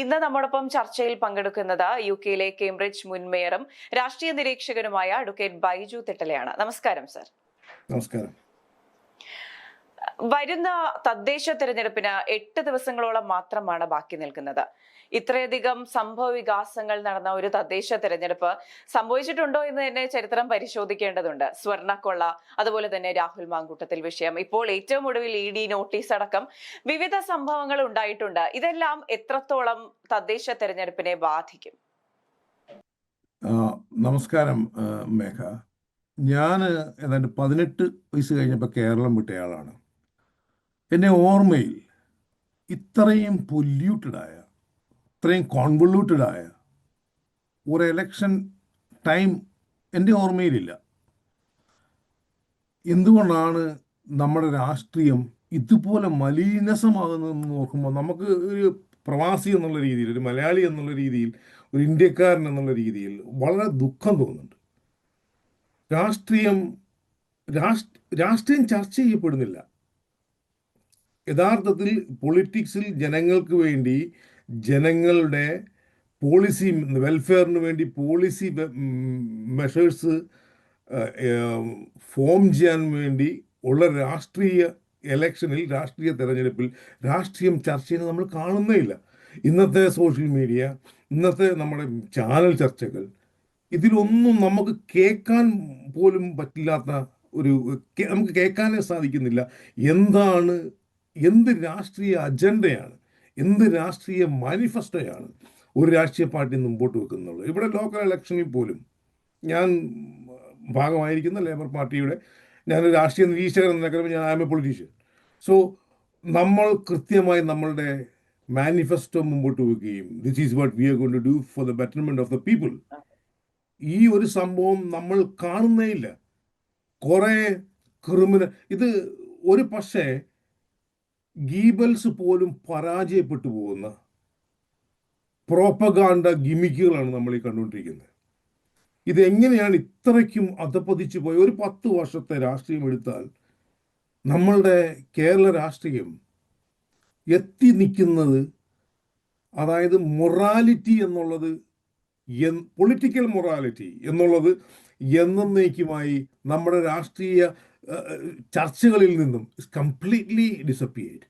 ഇന്ന് നമ്മോടൊപ്പം ചർച്ചയിൽ പങ്കെടുക്കുന്നത് യു കെയിലെ കേംബ്രിഡ്ജ് മുൻ മേയറും രാഷ്ട്രീയ നിരീക്ഷകനുമായ അഡ്വക്കേറ്റ് ബൈജു തെട്ടലയാണ്. നമസ്കാരം സർ. നമസ്കാരം. വരുന്ന തദ്ദേശ തെരഞ്ഞെടുപ്പിന് എട്ട് ദിവസങ്ങളോളം മാത്രമാണ് ബാക്കി നിൽക്കുന്നത്. ഇത്രയധികം സംഭവ വികാസങ്ങൾ നടന്ന ഒരു തദ്ദേശ തെരഞ്ഞെടുപ്പ് സംഭവിച്ചിട്ടുണ്ടോ എന്ന് തന്നെ ചരിത്രം പരിശോധിക്കേണ്ടതുണ്ട്. സ്വർണക്കൊള്ള അതുപോലെ തന്നെ രാഹുൽ മാങ്കൂട്ടത്തിൽ വിഷയം. ഇപ്പോൾ ഏറ്റവും ഒടുവിൽ ഇ ഡി നോട്ടീസ് അടക്കം വിവിധ സംഭവങ്ങൾ ഉണ്ടായിട്ടുണ്ട്. ഇതെല്ലാം എത്രത്തോളം തദ്ദേശ തെരഞ്ഞെടുപ്പിനെ ബാധിക്കും? നമസ്കാരം മേഘ. ഞാൻ ഏതാണ്ട് പതിനെട്ട് വയസ്സ് കഴിഞ്ഞപ്പോൾ കേരളം വിട്ടയാളാണ്. എന്റെ ഓർമ്മയിൽ ഇത്രയും പൊല്യൂട്ടഡായ ഇത്രയും കോൺവൊല്യൂട്ടഡായ ഒരു എലക്ഷൻ ടൈം എന്റെ ഓർമ്മയിലില്ല. എന്തുകൊണ്ടാണ് നമ്മുടെ രാഷ്ട്രീയം ഇതുപോലെ മലീനസമാകുന്നതെന്ന് നോക്കുമ്പോൾ നമുക്ക് ഒരു പ്രവാസി എന്നുള്ള രീതിയിൽ ഒരു മലയാളി എന്നുള്ള രീതിയിൽ ഒരു ഇന്ത്യക്കാരൻ എന്നുള്ള രീതിയിൽ വളരെ ദുഃഖം തോന്നുന്നുണ്ട്. രാഷ്ട്രീയം രാഷ്ട്ര രാഷ്ട്രീയം ചർച്ച ചെയ്യപ്പെടുന്നില്ല. യഥാർത്ഥത്തിൽ പൊളിറ്റിക്സിൽ ജനങ്ങൾക്ക് വേണ്ടി ജനങ്ങളുടെ പോളിസി വെൽഫെയറിന് വേണ്ടി പോളിസി മെഷേഴ്സ് ഫോം ചെയ്യാൻ വേണ്ടി ഉള്ള രാഷ്ട്രീയ എലക്ഷനിൽ രാഷ്ട്രീയ തെരഞ്ഞെടുപ്പിൽ രാഷ്ട്രീയം ചർച്ച ചെയ്യുന്നത് നമ്മൾ കാണുന്നേ ഇല്ല. ഇന്നത്തെ സോഷ്യൽ മീഡിയ ഇന്നത്തെ നമ്മുടെ ചാനൽ ചർച്ചകൾ ഇതിലൊന്നും നമുക്ക് കേൾക്കാൻ പോലും പറ്റില്ലാത്ത ഒരു നമുക്ക് കേൾക്കാനേ സാധിക്കുന്നില്ല. എന്താണ് എന്ത് രാഷ്ട്രീയ അജണ്ടയാണ് എന്ത് രാഷ്ട്രീയ മാനിഫെസ്റ്റോയാണ് ഒരു രാഷ്ട്രീയ പാർട്ടി മുമ്പോട്ട് വെക്കുന്നുള്ളൂ ഇവിടെ ലോക്കൽ ഇലക്ഷനിൽ പോലും ഞാൻ ഭാഗമായിരിക്കുന്ന ലേബർ പാർട്ടിയുടെ ഞാൻ രാഷ്ട്രീയ നിരീക്ഷകൻ എന്ന നിലയിൽ ഞാൻ ആം പൊളിറ്റീഷ്യൻ. സോ നമ്മൾ കൃത്യമായി നമ്മളുടെ മാനിഫെസ്റ്റോ മുമ്പോട്ട് വെക്കുകയും this is what we are gone to do for the betterment of the people ഈ ഒരു സംഭവം നമ്മൾ കാണുന്നേ ഇല്ല. കുറേ ക്രിമിനൽ ഇത് ഒരു പക്ഷേ ഗീബൽസ് പോലും പരാജയപ്പെട്ടു പോകുന്ന പ്രോപ്പഗാണ്ട ഗിമിക്കുകളാണ് നമ്മൾ ഈ കണ്ടുകൊണ്ടിരിക്കുന്നത്. ഇതെങ്ങനെയാണ് ഇത്രയ്ക്കും അധപ്പതിച്ചു പോയി? ഒരു പത്ത് വർഷത്തെ രാഷ്ട്രീയം എടുത്താൽ നമ്മളുടെ കേരള രാഷ്ട്രീയം എത്തി നിൽക്കുന്നത് അതായത് മൊറാലിറ്റി എന്നുള്ളത് പൊളിറ്റിക്കൽ മൊറാലിറ്റി എന്നുള്ളത് എന്നേക്കുമായി നമ്മുടെ രാഷ്ട്രീയ ചർച്ചകളിൽ നിന്നും completely disappeared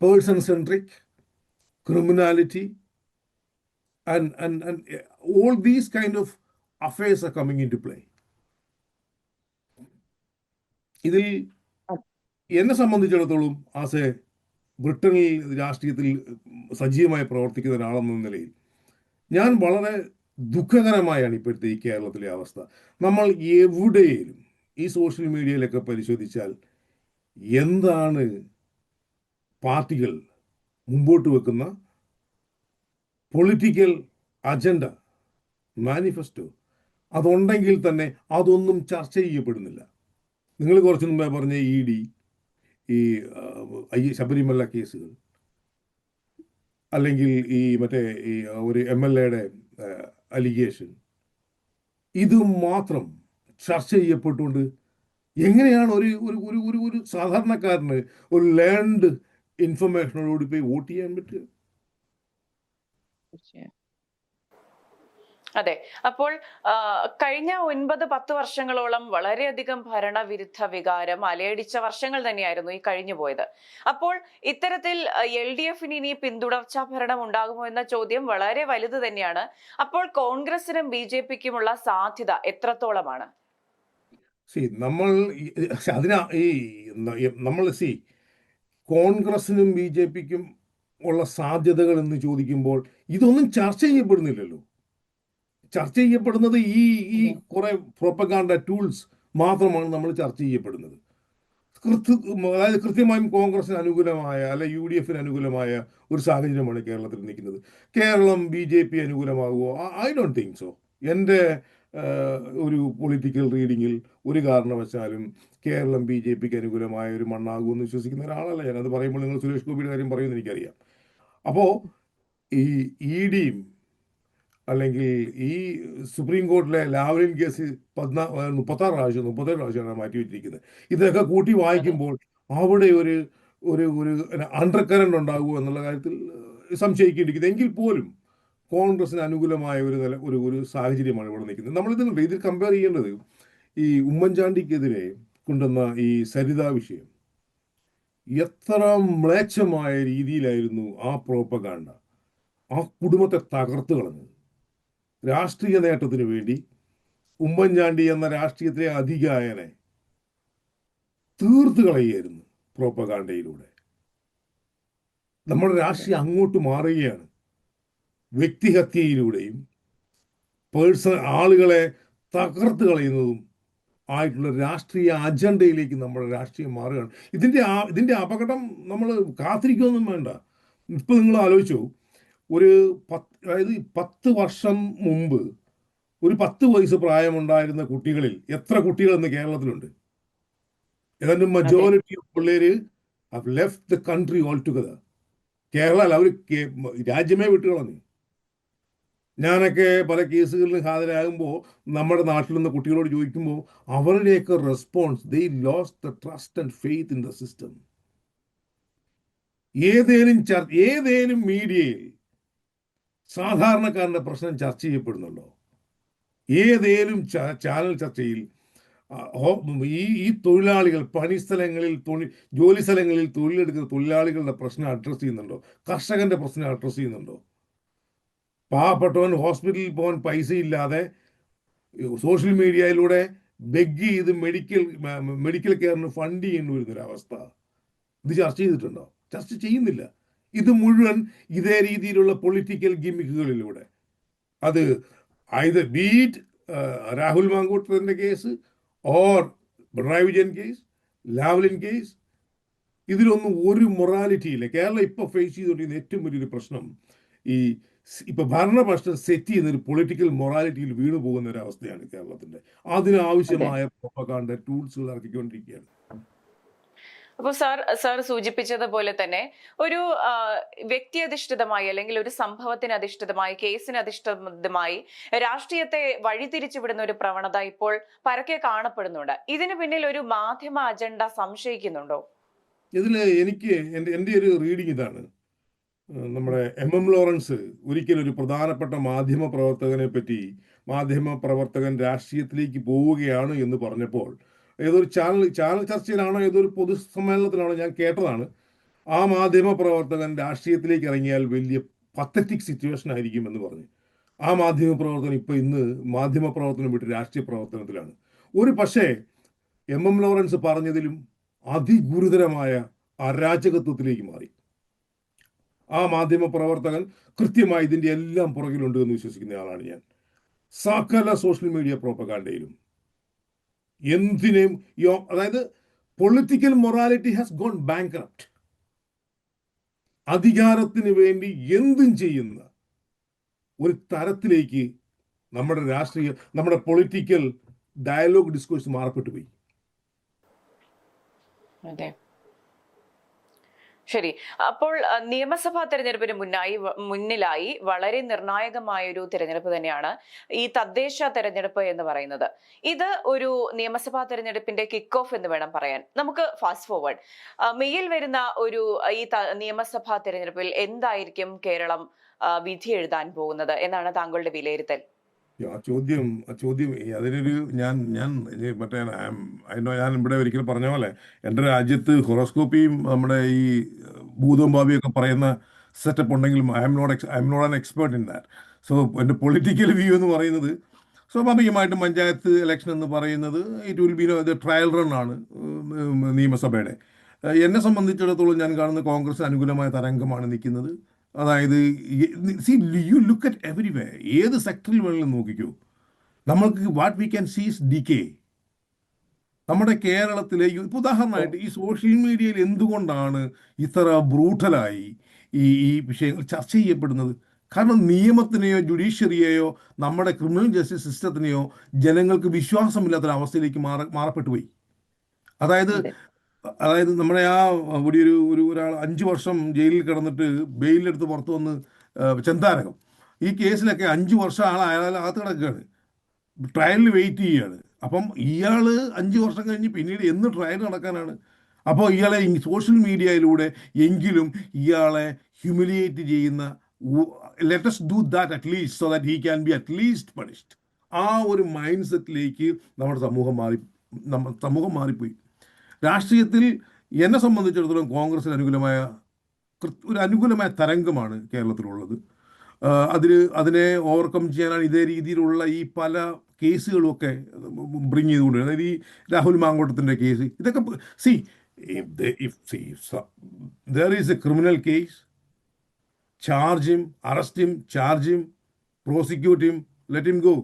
person centric criminality all these kind of affairs are coming in to play ഇതിൽ എന്നെ സംബന്ധിച്ചിടത്തോളം ആസ് എ ബ്രിട്ടനിൽ രാഷ്ട്രീയത്തിൽ സജീവമായി പ്രവർത്തിക്കുന്ന ഒരാളെന്ന നിലയിൽ ഞാൻ വളരെ ദുഃഖകരമായാണ് ഇപ്പോഴത്തെ ഈ കേരളത്തിലെ അവസ്ഥ. നമ്മൾ എവിടെയും ഈ സോഷ്യൽ മീഡിയയിലൊക്കെ പരിശോധിച്ചാൽ എന്താണ് പാർട്ടികൾ മുമ്പോട്ട് വെക്കുന്ന പൊളിറ്റിക്കൽ അജണ്ട മാനിഫെസ്റ്റോ? അതുണ്ടെങ്കിൽ തന്നെ അതൊന്നും ചർച്ച ചെയ്യപ്പെടുന്നില്ല. നിങ്ങൾ കുറച്ച് മുമ്പേ പറഞ്ഞ ഇ ഡി ഈ ശബരിമല കേസുകൾ അല്ലെങ്കിൽ ഈ മറ്റേ ഈ ഒരു എം എൽ എയുടെ അലിഗേഷൻ ഇത് മാത്രം ചർച്ച ചെയ്യപ്പെട്ടുകൊണ്ട് എങ്ങനെയാണ് ഒരു ഒരു ഒരു ഒരു ഒരു സാധാരണക്കാരന് ഒരു ലേൺഡ് ഇൻഫർമേഷനോടുകൂടി പോയി വോട്ട് ചെയ്യാൻ പറ്റുക? അതെ. അപ്പോൾ കഴിഞ്ഞ ഒൻപത് പത്ത് വർഷങ്ങളോളം വളരെയധികം ഭരണവിരുദ്ധ വികാരം അലയടിച്ച വർഷങ്ങൾ തന്നെയായിരുന്നു ഈ കഴിഞ്ഞു പോയത്. അപ്പോൾ ഇത്തരത്തിൽ എൽ ഡി എഫിന് ഇനി പിന്തുടർച്ചാ ഭരണം ഉണ്ടാകുമോ എന്ന ചോദ്യം വളരെ വലുത് തന്നെയാണ്. അപ്പോൾ കോൺഗ്രസിനും ബി സാധ്യത എത്രത്തോളമാണ്? സി നമ്മൾ അതിനാ ഈ നമ്മൾ സി കോൺഗ്രസിനും ബി ജെ പിക്കും ഉള്ള സാധ്യതകൾ എന്ന് ചോദിക്കുമ്പോൾ ഇതൊന്നും ചർച്ച ചെയ്യപ്പെടുന്നില്ലല്ലോ. ചർച്ച ചെയ്യപ്പെടുന്നത് ഈ ഈ കുറെ പ്രൊപ്പഗാണ്ട ടൂൾസ് മാത്രമാണ് നമ്മൾ ചർച്ച ചെയ്യപ്പെടുന്നത്. കൃത്യ അതായത് കൃത്യമായും കോൺഗ്രസിന് അനുകൂലമായ അല്ലെ യു ഡി എഫിന് അനുകൂലമായ ഒരു സാഹചര്യമാണ് കേരളത്തിൽ നിൽക്കുന്നത്. കേരളം ബി ജെ പി അനുകൂലമാകുമോ? ഐ ഡോണ്ട് തിങ്ക് സോ എന്റെ ഒരു പൊളിറ്റിക്കൽ റീഡിങ്ങിൽ ഒരു കാരണവശാലും കേരളം ബി ജെ പിക്ക് അനുകൂലമായ ഒരു മണ്ണാകുമെന്ന് വിശ്വസിക്കുന്ന ഒരാളല്ല ഞാൻ. പറയുമ്പോൾ നിങ്ങൾ സുരേഷ് ഗോപിയുടെ കാര്യം പറയുമെന്ന് എനിക്കറിയാം. അപ്പോൾ ഈ ഇ ഡിയും അല്ലെങ്കിൽ ഈ സുപ്രീം കോർട്ടിലെ ലാവ്ലിൻ കേസ് പതിനാ മുപ്പത്താറ് പ്രാവശ്യം മുപ്പത്തേഴ് പ്രാവശ്യമാണ് മാറ്റി വെച്ചിരിക്കുന്നത്. ഇതൊക്കെ കൂട്ടി വായിക്കുമ്പോൾ അവിടെ ഒരു ഒരു ഒരു അണ്ടർ കറണ്ട് ഉണ്ടാകുമോ എന്നുള്ള കാര്യത്തിൽ സംശയിക്കേണ്ടിരിക്കുന്നത് എങ്കിൽ പോലും കോൺഗ്രസിന് അനുകൂലമായ ഒരു നില ഒരു ഒരു സാഹചര്യമാണ് ഇവിടെ നിൽക്കുന്നത്. നമ്മളിത് ഇതിൽ കമ്പയർ ചെയ്യേണ്ടത് ഈ ഉമ്മൻചാണ്ടിക്കെതിരെ കൊണ്ടുവന്ന ഈ സരിതാ വിഷയം. എത്ര മ്ലേച്ഛമായ രീതിയിലായിരുന്നു ആ പ്രോപ്പകാണ്ട ആ കുടുംബത്തെ തകർത്ത് കളഞ്ഞു രാഷ്ട്രീയ നേട്ടത്തിന് വേണ്ടി ഉമ്മൻചാണ്ടി എന്ന രാഷ്ട്രീയത്തിലെ അധികായനെ തീർത്ത് കളയുകയായിരുന്നു പ്രോപ്പകാണ്ടയിലൂടെ നമ്മുടെ രാഷ്ട്രീയം അങ്ങോട്ട് മാറുകയാണ്. വ്യക്തിഹത്യയിലൂടെയും പേഴ്സൺ ആളുകളെ തകർത്ത് കളയുന്നതും ആയിട്ടുള്ള രാഷ്ട്രീയ അജണ്ടയിലേക്ക് നമ്മുടെ രാഷ്ട്രീയം മാറുകയാണ്. ഇതിന്റെ ആ ഇതിന്റെ അപകടം നമ്മൾ കാത്തിരിക്കുകയൊന്നും വേണ്ട. ഇപ്പം നിങ്ങൾ ആലോചിച്ചു ഒരു പത്ത് അതായത് പത്ത് വർഷം മുമ്പ് ഒരു പത്ത് വയസ്സ് പ്രായമുണ്ടായിരുന്ന കുട്ടികളിൽ എത്ര കുട്ടികൾ ഇന്ന് കേരളത്തിലുണ്ട്? ഏതാണ്ട് മജോറിറ്റി ഓഫ് പിള്ളേര് have left the country all together Kerala അവർ രാജ്യമേ വിട്ടുകളഞ്ഞു. ഞാനൊക്കെ പല കേസുകളിലും ഹാജരാകുമ്പോൾ നമ്മുടെ നാട്ടിൽ നിന്ന് കുട്ടികളോട് ചോദിക്കുമ്പോൾ അവരുടെയൊക്കെ response they the trust and faith in the system ഏതേലും ചർച്ച ഏതേലും മീഡിയയിൽ സാധാരണക്കാരന്റെ പ്രശ്നം ചർച്ച ചെയ്യപ്പെടുന്നുണ്ടോ? ഏതേലും ചാനൽ ചർച്ചയിൽ ഈ ഈ തൊഴിലാളികൾ പണിസ്ഥലങ്ങളിൽ തൊഴിൽ ജോലി സ്ഥലങ്ങളിൽ തൊഴിലെടുക്കുന്ന തൊഴിലാളികളുടെ പ്രശ്നം അഡ്രസ്സ് ചെയ്യുന്നുണ്ടോ? കർഷകന്റെ പ്രശ്നം അഡ്രസ്സ് ചെയ്യുന്നുണ്ടോ? പാവപ്പെട്ടവൻ ഹോസ്പിറ്റലിൽ പോകാൻ പൈസ ഇല്ലാതെ സോഷ്യൽ മീഡിയയിലൂടെ ബെഗ് ചെയ്ത് മെഡിക്കൽ മെഡിക്കൽ കെയറിന് ഫണ്ട് ചെയ്യേണ്ടി അവസ്ഥ ഇത് ചർച്ച ചെയ്തിട്ടുണ്ടോ? ചർച്ച ചെയ്യുന്നില്ല. ഇത് മുഴുവൻ ഇതേ രീതിയിലുള്ള പൊളിറ്റിക്കൽ ഗിമിക്കുകളിലൂടെ അത് ഐത് be it Rahul മാങ്കൂട്ടറിന്റെ case or Pinarayi Vijayan case Lavalin case. ഇതിലൊന്നും ഒരു മൊറാലിറ്റി ഇല്ല കേരളം ഇപ്പൊ ഫേസ് ചെയ്തുകൊണ്ടിരുന്ന ഏറ്റവും വലിയൊരു പ്രശ്നം ഈ സ് ഇപ്പൊ ഭരണപക്ഷം സെറ്റ് ചെയ്യുന്ന ഒരു പൊളിറ്റിക്കൽ മൊറാലിറ്റിയിൽ വീണു പോകുന്ന ഒരു അവസ്ഥയാണ് കേരളത്തിന്റെ. അതിനാവശ്യമായ പ്രൊപ്പകാണ്ട ടൂൾസുകൾ ഇറക്കിക്കൊണ്ടിരിക്കുകയാണ്. അപ്പോൾ സാർ സാർ സൂചിപ്പിച്ചതുപോലെ തന്നെ ഒരു വ്യക്തി അധിഷ്ഠിതമായി അല്ലെങ്കിൽ ഒരു സംഭവത്തിന് അധിഷ്ഠിതമായി കേസിന് അധിഷ്ഠിതമായി രാഷ്ട്രീയത്തെ വഴിതിരിച്ചുവിടുന്ന ഒരു പ്രവണത ഇപ്പോൾ പരക്കെ കാണപ്പെടുന്നുണ്ട്. ഇതിന് പിന്നിൽ ഒരു മാധ്യമ അജണ്ട സംശയിക്കുന്നുണ്ടോ? ഇതിൽ എനിക്ക് എന്റെ എന്റെ ഒരു റീഡിംഗ് ഇതാണ്. നമ്മുടെ എം എം ലോറൻസ് ഒരിക്കലും ഒരു പ്രധാനപ്പെട്ട മാധ്യമ പ്രവർത്തകനെ പറ്റി മാധ്യമ പ്രവർത്തകൻ രാഷ്ട്രീയത്തിലേക്ക് പോവുകയാണ് എന്ന് പറഞ്ഞപ്പോൾ ഏതൊരു ചാനൽ ചാനൽ ചർച്ചയിലാണോ ഏതൊരു പൊതുസമ്മേളനത്തിലാണോ ഞാൻ കേട്ടതാണ് ആ മാധ്യമ പ്രവർത്തകൻ രാഷ്ട്രീയത്തിലേക്ക് ഇറങ്ങിയാൽ വലിയ പത്തറ്റിക് സിറ്റുവേഷൻ ആയിരിക്കും എന്ന് പറഞ്ഞു. ആ മാധ്യമ പ്രവർത്തനം ഇപ്പൊ ഇന്ന് മാധ്യമ പ്രവർത്തനം വിട്ട് രാഷ്ട്രീയ പ്രവർത്തനത്തിലാണ്. ഒരു പക്ഷേ എം എം ലോറൻസ് പറഞ്ഞതിലും അതിഗുരുതരമായ അരാജകത്വത്തിലേക്ക് മാറി. ആ മാധ്യമ പ്രവർത്തകൻ കൃത്യമായി ഇതിന്റെ എല്ലാം പുറകിലുണ്ട് എന്ന് വിശ്വസിക്കുന്ന ആളാണ് ഞാൻ. സകല സോഷ്യൽ മീഡിയ പ്രോപ്പകാണ്ടയിലും എന്തിനേയും അതായത് political morality has gone back അധികാരത്തിന് വേണ്ടി എന്തും ചെയ്യുന്ന ഒരു തരത്തിലേക്ക് നമ്മുടെ രാഷ്ട്രീയ നമ്മുടെ പൊളിറ്റിക്കൽ ഡയലോഗ് ഡിസ്കോഴ്സ് മാറപ്പെട്ടു പോയി. അതെ. ശരി. അപ്പോൾ നിയമസഭാ തെരഞ്ഞെടുപ്പിന് മുന്നായി മുന്നിലായി വളരെ നിർണായകമായ ഒരു തെരഞ്ഞെടുപ്പ് തന്നെയാണ് ഈ തദ്ദേശ തെരഞ്ഞെടുപ്പ് എന്ന് പറയുന്നത്. ഇത് ഒരു നിയമസഭാ തെരഞ്ഞെടുപ്പിന്റെ കിക്ക് ഓഫ് എന്ന് വേണം പറയാൻ. നമുക്ക് ഫാസ്റ്റ് ഫോർവേഡ് മെയ്യിൽ വരുന്ന ഒരു ഈ നിയമസഭാ തെരഞ്ഞെടുപ്പിൽ എന്തായിരിക്കും കേരളം വിധി എഴുതാൻ പോകുന്നത്? എന്നാണ് താങ്കളുടെ വിലയിരുത്തൽ. ആ ചോദ്യം ആ ചോദ്യം അതിനൊരു ഞാൻ ഞാൻ മറ്റേ അതിനോ ഞാൻ ഇവിടെ ഒരിക്കലും പറഞ്ഞ പോലെ എന്റെ രാജ്യത്ത് ഹൊറോസ്കോപ്പിയും നമ്മുടെ ഈ ഭൂതവും ഭാവിയൊക്കെ പറയുന്ന സെറ്റപ്പ് ഉണ്ടെങ്കിലും I am not I am not an expert in that so എന്റെ പൊളിറ്റിക്കൽ വ്യൂ എന്ന് പറയുന്നത് സ്വാഭാവികമായിട്ടും പഞ്ചായത്ത് ഇലക്ഷൻ എന്ന് പറയുന്നത് ഇറ്റ് വിൽ ബി ഇത് ട്രയൽ റൺ ആണ് നിയമസഭയുടെ. എന്നെ സംബന്ധിച്ചിടത്തോളം ഞാൻ കാണുന്ന കോൺഗ്രസ് അനുകൂലമായ തരംഗമാണ് നിൽക്കുന്നത്. അതായത് see you look at every way ഏത് സെക്ടറിൽ വേണമെങ്കിലും നോക്കിക്കോ. നമ്മൾക്ക് what we can sees D K നമ്മുടെ കേരളത്തിലെ ഇപ്പം ഉദാഹരണമായിട്ട് ഈ സോഷ്യൽ മീഡിയയിൽ എന്തുകൊണ്ടാണ് ഇത്ര ബ്രൂട്ടലായി ഈ ഈ വിഷയങ്ങൾ ചർച്ച ചെയ്യപ്പെടുന്നത്? കാരണം നിയമത്തിനെയോ ജുഡീഷ്യറിയെയോ നമ്മുടെ ക്രിമിനൽ ജസ്റ്റിസ് സിസ്റ്റത്തിനെയോ ജനങ്ങൾക്ക് വിശ്വാസമില്ലാത്തൊരവസ്ഥയിലേക്ക് മാറ മാറപ്പെട്ടു പോയി അതായത് അതെ. അതായത് നമ്മുടെ ആ ഒരു ഒരു ഒരാൾ അഞ്ച് വർഷം ജയിലിൽ കിടന്നിട്ട് ബെയിലെടുത്ത് പുറത്തു വന്ന് ചെന്താരകം. ഈ കേസിലൊക്കെ അഞ്ച് വർഷം ആൾ അയാൾ അകത്ത് കിടക്കുകയാണ്. ട്രയലിൽ വെയിറ്റ് ചെയ്യുകയാണ്. അപ്പം ഇയാൾ അഞ്ച് വർഷം കഴിഞ്ഞ് പിന്നീട് എന്ന് ട്രയൽ നടക്കാനാണ്? അപ്പോൾ ഇയാളെ സോഷ്യൽ മീഡിയയിലൂടെ എങ്കിലും ഇയാളെ ഹ്യൂമിലിയേറ്റ് ചെയ്യുന്ന let's do that at least so that he can be at least punished ആ ഒരു മൈൻഡ് സെറ്റിലേക്ക് നമ്മുടെ സമൂഹം മാറി സമൂഹം മാറിപ്പോയി. രാഷ്ട്രീയത്തിൽ എന്നെ സംബന്ധിച്ചിടത്തോളം കോൺഗ്രസിന് അനുകൂലമായ ഒരു അനുകൂലമായ തരംഗമാണ് കേരളത്തിലുള്ളത്. അതിൽ അതിനെ ഓവർകം ചെയ്യാനാണ് ഇതേ രീതിയിലുള്ള ഈ പല കേസുകളുമൊക്കെ ബ്രിങ് ചെയ്തുകൊണ്ട് അതായത് ഈ രാഹുൽ മാങ്കോട്ടത്തിന്റെ കേസ് ഇതൊക്കെ see there is a criminal case charge him arrest him charge him prosecute him let him go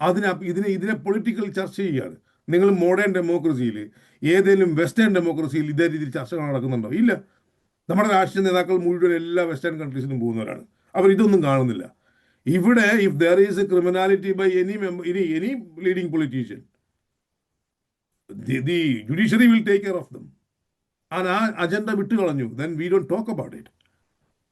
അതിന് ഇതിനെ ഇതിനെ പൊളിറ്റിക്കൽ ചർച്ച ചെയ്യുകയാണ്. നിങ്ങൾ മോഡേൺ ഡെമോക്രസിയിൽ ഏതെങ്കിലും വെസ്റ്റേൺ ഡെമോക്രസിയിൽ ഇതേ രീതിയിൽ ചർച്ചകൾ നടക്കുന്നുണ്ടോ? ഇല്ല. നമ്മുടെ രാഷ്ട്രീയ നേതാക്കൾ മുഴുവൻ എല്ലാ വെസ്റ്റേൺ കൺട്രീസിലും പോകുന്നവരാണ്. അവർ ഇതൊന്നും കാണുന്നില്ല. ഇവിടെ if there is a criminality by any member any any leading politician the judiciary will take care of them ആ agenda വിട്ടുകളഞ്ഞു. Then we don't talk about it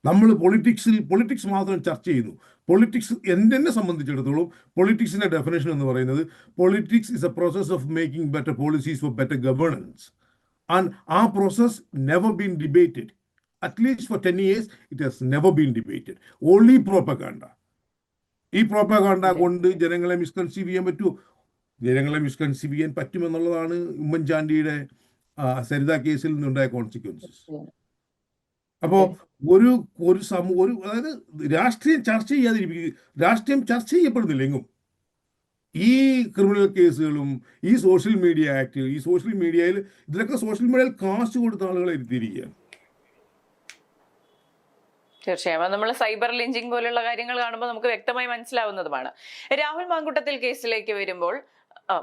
നമ്മൾ പൊളിറ്റിക്സിൽ പൊളിറ്റിക്സ് മാത്രം ചർച്ച ചെയ്യുന്നു പൊളിറ്റിക്സ് എന്നെ സംബന്ധിച്ചിടത്തോളം പൊളിറ്റിക്സിന്റെ ഡെഫിനേഷൻ എന്ന് പറയുന്നത് politics is a process of making better policies for better governance and uh process never been debated at least for ten years it has never been debated only propaganda ഈ propaganda കൊണ്ട് ജനങ്ങളെ മിസ്കൺസീവ് ചെയ്യാൻ പറ്റുമോ ജനങ്ങളെ മിസ്കൺസീവ് ചെയ്യാൻ പറ്റുമെന്നുള്ളതാണ് ഉമ്മൻചാണ്ടിയുടെ സരിത കേസിൽ നിന്നുണ്ടായ കോൺസിക്വൻസസ് അപ്പോൾ ഒരു ഒരു സമൂഹ ഒരു അതായത് രാഷ്ട്രീയം ചർച്ച ചെയ്യാതിരിക്കുക രാഷ്ട്രീയം ചർച്ച ചെയ്യപ്പെടുന്നില്ല എങ്ങും. ഈ ക്രിമിനൽ കേസുകളും ഈ സോഷ്യൽ മീഡിയ ആക്ട് ഈ സോഷ്യൽ മീഡിയയിൽ ഇതിലൊക്കെ സോഷ്യൽ മീഡിയയിൽ കാശ് കൊടുത്ത ആളുകളെ ഇരുത്തിയിരിക്കുകയാണ്. തീർച്ചയായും. നമ്മൾ സൈബർ ലിഞ്ചിങ് പോലുള്ള കാര്യങ്ങൾ കാണുമ്പോൾ നമുക്ക് വ്യക്തമായി മനസ്സിലാവുന്നതുമാണ്. രാഹുൽ മാങ്കുട്ടത്തിൽ കേസിലേക്ക് വരുമ്പോൾ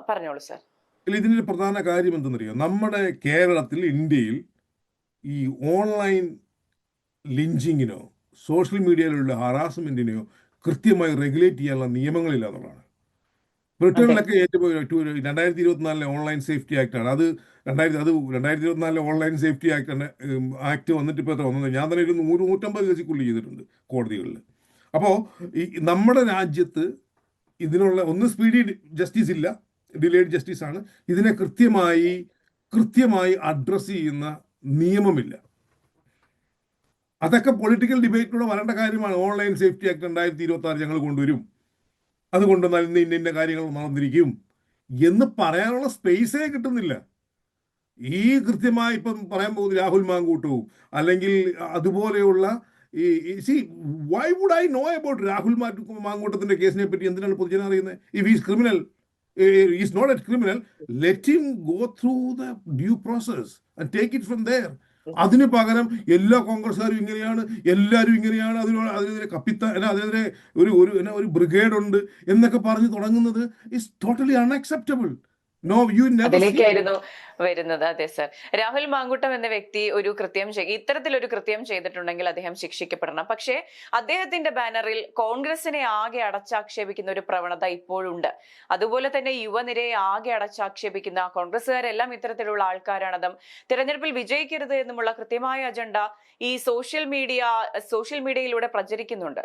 പറഞ്ഞോളൂ സാർ. ഇതിന്റെ പ്രധാന കാര്യം എന്തെന്നറിയോ? നമ്മുടെ കേരളത്തിൽ ഇന്ത്യയിൽ ഈ ഓൺലൈൻ ലിഞ്ചിങ്ങിനോ സോഷ്യൽ മീഡിയയിലുള്ള ഹറാസ്മെന്റിനെയോ കൃത്യമായി റെഗുലേറ്റ് ചെയ്യാനുള്ള നിയമങ്ങളില്ല എന്നുള്ളതാണ്. ബ്രിട്ടനിലൊക്കെ ഏറ്റവും രണ്ടായിരത്തി ഇരുപത്തിനാലിലെ ഓൺലൈൻ സേഫ്റ്റി ആക്ട് ആണ്. അത് രണ്ടായിരത്തി അത് രണ്ടായിരത്തി ഇരുപത്തിനാലിലെ ഓൺലൈൻ സേഫ്റ്റി ആക്ട് ആക്ട് വന്നിട്ട് ഇപ്പോൾ എത്ര വന്നത് ഞാൻ തന്നെ ഒരു നൂറ് നൂറ്റമ്പത് കേസിക്കുള്ളിൽ ചെയ്തിട്ടുണ്ട് കോടതികളിൽ. അപ്പോൾ ഈ നമ്മുടെ രാജ്യത്ത് ഇതിനുള്ള ഒന്ന് സ്പീഡി ജസ്റ്റിസ് ഇല്ല ഡിലേഡ് ജസ്റ്റിസ് ആണ്. ഇതിനെ കൃത്യമായി കൃത്യമായി അഡ്രസ്സ് ചെയ്യുന്ന നിയമമില്ല. അതൊക്കെ പൊളിറ്റിക്കൽ ഡിബേറ്റിലൂടെ വരേണ്ട കാര്യമാണ്. ഓൺലൈൻ സേഫ്റ്റി ആക്ട് രണ്ടായിരത്തി ഇരുപത്തി ആറ് ഞങ്ങൾ കൊണ്ടുവരും. അത് കൊണ്ടുവന്നാൽ ഇന്ന ഇന്ന ഇന്ന കാര്യങ്ങൾ നടന്നിരിക്കും എന്ന് പറയാനുള്ള സ്പേസേ കിട്ടുന്നില്ല. ഈ കൃത്യമായി ഇപ്പം പറയാൻ പോകുന്ന രാഹുൽ മാങ്കൂട്ടു അല്ലെങ്കിൽ അതുപോലെയുള്ള ഈ see why would I know about Rahul മാങ്കൂട്ടത്തിന്റെ കേസിനെ പറ്റി? എന്തിനാണ് പൊതുജനം അറിയുന്നത്? If is criminal is not a criminal let him go through the due process and take it from there അതിന് പകരം എല്ലാ കോൺഗ്രസ്സുകാരും ഇങ്ങനെയാണ് എല്ലാവരും ഇങ്ങനെയാണ് അതിനോട് അതിനെതിരെ കപ്പിത്ത അതിനെതിരെ ഒരു ഒരു ഒരു ബ്രിഗേഡ് ഉണ്ട് എന്നൊക്കെ പറഞ്ഞ് തുടങ്ങുന്നത് is totally unacceptable no you അതിലേക്കായിരുന്നു വരുന്നത്. അതെ സർ രാഹുൽ മാങ്കുട്ടം എന്ന വ്യക്തി ഒരു കൃത്യം ചെയ്യും ഇത്തരത്തിലൊരു കൃത്യം ചെയ്തിട്ടുണ്ടെങ്കിൽ അദ്ദേഹം ശിക്ഷിക്കപ്പെടണം. പക്ഷേ അദ്ദേഹത്തിന്റെ ബാനറിൽ കോൺഗ്രസിനെ ആകെ അടച്ചാക്ഷേപിക്കുന്ന ഒരു പ്രവണത ഇപ്പോഴുണ്ട്. അതുപോലെ തന്നെ യുവനിരയെ ആകെ അടച്ചാക്ഷേപിക്കുന്ന കോൺഗ്രസ്സുകാരെല്ലാം ഇത്തരത്തിലുള്ള ആൾക്കാരാണതും. തിരഞ്ഞെടുപ്പിൽ വിജയിക്കരുത് എന്നുമുള്ള കൃത്യമായ അജണ്ട ഈ സോഷ്യൽ മീഡിയ സോഷ്യൽ മീഡിയയിലൂടെ പ്രചരിക്കുന്നുണ്ട്.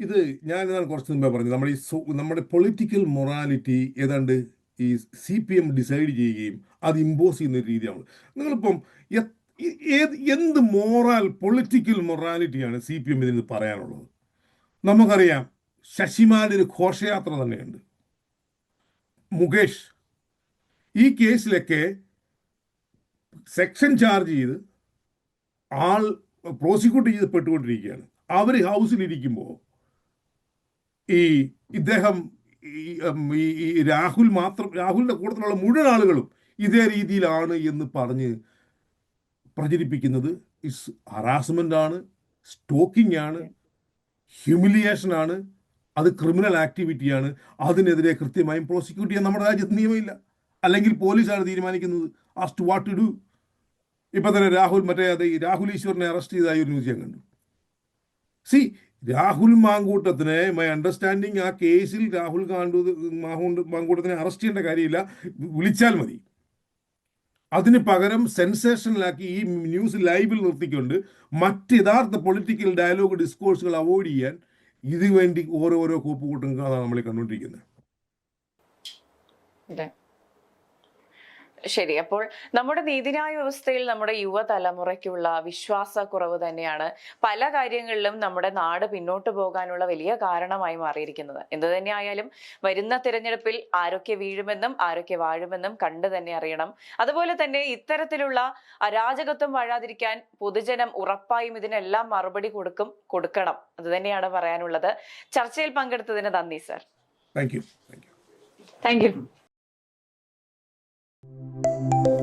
ഇത് ഞാൻ കുറച്ച് മുമ്പേ പറഞ്ഞു നമ്മുടെ ഈ നമ്മുടെ പൊളിറ്റിക്കൽ മൊറാലിറ്റി ഏതാണ്ട് ഈ സി പി എം ഡിസൈഡ് ചെയ്യുകയും അത് ഇമ്പോസ് ചെയ്യുന്ന രീതിയാണ്. നിങ്ങളിപ്പം ഏത് എന്ത് മോറാൽ പൊളിറ്റിക്കൽ മൊറാലിറ്റിയാണ് സി പി എം ഇതിന് പറയാനുള്ളത്? നമുക്കറിയാം ഒരു ഘോഷയാത്ര തന്നെയുണ്ട്. മുകേഷ് ഈ കേസിലൊക്കെ സെക്ഷൻ ചാർജ് ചെയ്ത് ആൾ പ്രോസിക്യൂട്ട് ചെയ്ത് പെട്ടുകൊണ്ടിരിക്കുകയാണ്. അവർ ഹൗസിലിരിക്കുമ്പോൾ ഈ ഇദ്ദേഹം ഈ രാഹുൽ മാത്രം രാഹുലിന്റെ കൂട്ടത്തിലുള്ള മുഴുവൻ ആളുകളും ഇതേ രീതിയിലാണ് എന്ന് പറഞ്ഞ് പ്രചരിപ്പിക്കുന്നത്. ഇസ് ഹറാസ്മെന്റ് ആണ് സ്റ്റോക്കിംഗ് ആണ് ഹ്യൂമിലിയേഷൻ ആണ് അത് ക്രിമിനൽ ആക്ടിവിറ്റിയാണ് അതിനെതിരെ കൃത്യമായും പ്രോസിക്യൂട്ട് ചെയ്യാൻ നമ്മുടെ രാജ്യത്ത് നിയമമില്ല. അല്ലെങ്കിൽ പോലീസാണ് തീരുമാനിക്കുന്നത്. As to what to do ഇപ്പം തന്നെ രാഹുൽ മറ്റേ അത് രാഹുൽ ഈശ്വറിനെ അറസ്റ്റ് ചെയ്തതായി ഒരു ന്യൂസ് ഞാൻ കണ്ടു. സി രാഹുൽ മാങ്കൂട്ടത്തിനെ മൈ അണ്ടർസ്റ്റാൻഡിങ് ആ കേസിൽ രാഹുൽ ഗാന്ധു മാങ്കൂട്ടത്തിനെ അറസ്റ്റ് ചെയ്യേണ്ട കാര്യമില്ല. വിളിച്ചാൽ മതി. അതിന് പകരം സെൻസേഷനിലാക്കി ഈ ന്യൂസ് ലൈവിൽ നിർത്തിക്കൊണ്ട് മറ്റ് യഥാർത്ഥ പൊളിറ്റിക്കൽ ഡയലോഗ് ഡിസ്കോഴ്സുകൾ അവോയ്ഡ് ചെയ്യാൻ ഇതിനുവേണ്ടി വേണ്ടി ഓരോരോ കൂപ്പുകൂട്ടങ്ങളാണ് നമ്മൾ കണ്ടുകൊണ്ടിരിക്കുന്നത്. ശരി അപ്പോൾ നമ്മുടെ നീതിന്യായ വ്യവസ്ഥയിൽ നമ്മുടെ യുവതലമുറയ്ക്കുള്ള വിശ്വാസക്കുറവ് തന്നെയാണ് പല കാര്യങ്ങളിലും നമ്മുടെ നാട് പിന്നോട്ട് പോകാനുള്ള വലിയ കാരണമായി മാറിയിരിക്കുന്നത്. എന്തു തന്നെയായാലും വരുന്ന തിരഞ്ഞെടുപ്പിൽ ആരൊക്കെ വീഴുമെന്നും ആരൊക്കെ വാഴുമെന്നും കണ്ടു തന്നെ അറിയണം. അതുപോലെ തന്നെ ഇത്തരത്തിലുള്ള അരാജകത്വം വാഴാതിരിക്കാൻ പൊതുജനം ഉറപ്പായും ഇതിനെല്ലാം മറുപടി കൊടുക്കും കൊടുക്കണം. അത് തന്നെയാണ് പറയാനുള്ളത്. ചർച്ചയിൽ പങ്കെടുത്തതിന് നന്ദി sir. Thank you thank you thank you